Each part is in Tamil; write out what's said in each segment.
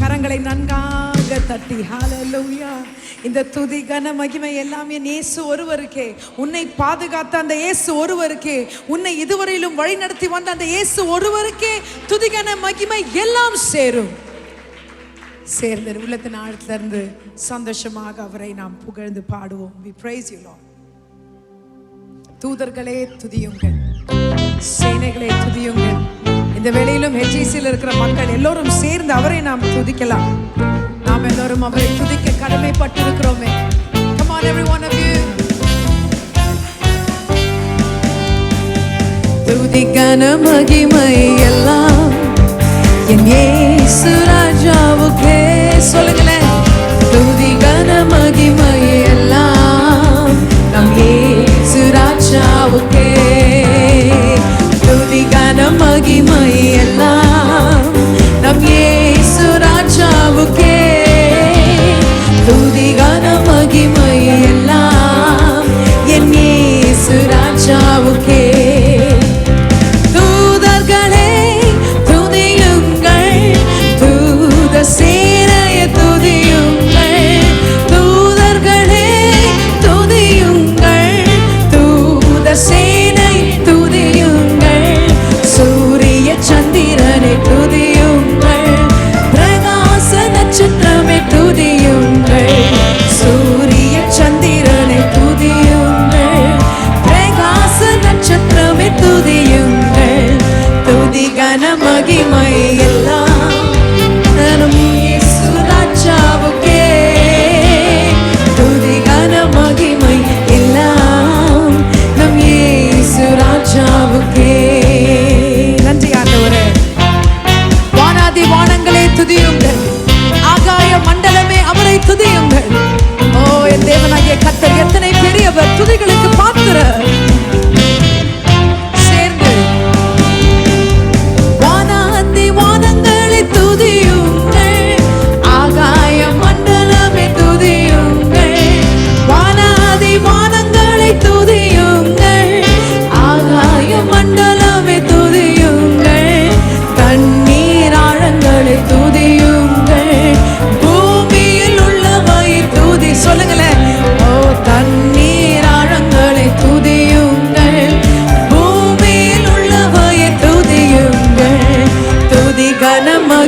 கரங்களை நன்காக தட்டி. ஹாலலூயா இந்த துதி கன மகிமை எல்லாமே இயேசு ஒருவருக்கே. உன்னை பாதுகாத்த அந்த இயேசு ஒருவருக்கே. உன்னை இதுவரையிலும் வழி நடத்தி வந்த அந்த இயேசு ஒருவருக்கே துதி கன மகிமை எல்லாம் சேரும். சேர்ந்த உள்ளத்தின் ஆழத்திலிருந்து சந்தோஷமாக அவரை நாம் புகழ்ந்து பாடுவோம். வி பிரைஸ் யூ தூதர்களே துதியுங்கள். சேனைகளே துதியுங்கள். இந்த வேளையிலும் ஹெச்ஐசியில் இருக்கிற மக்கள் எல்லோரும் சேர்ந்து அவரை நாம் துதிக்கலாம். நாம் எல்லோரும் அவரை துதிக்க கடமைப்பட்டு இருக்கிறோமே Come on மகிமை எல்லாம் to the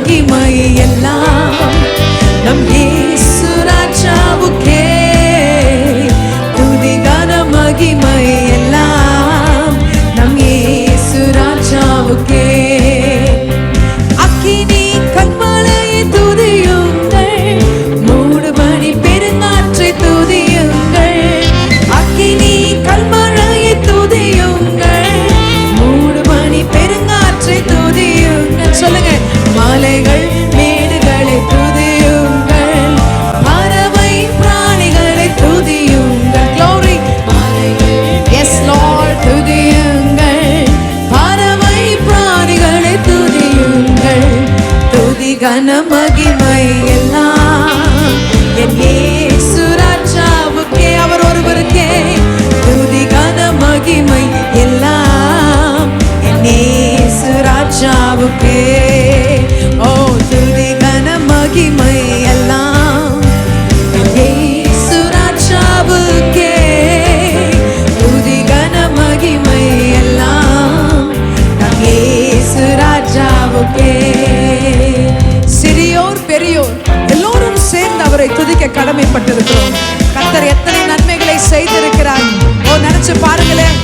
மகிமை ಘನ ಮಗಿಮ பெரியோர் எல்லோரும் சேர்ந்து அவரை துதிக்க கடமைப்பட்டிருக்கிறோம். கத்தர் எத்தனை நன்மைகளை செய்திருக்கிறார். ஓ நினைச்சு பாருங்களேன்.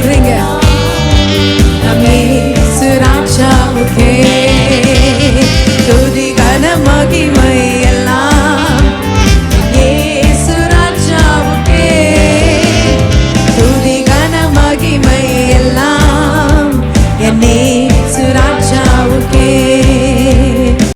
sorrige, la mia sera già ok.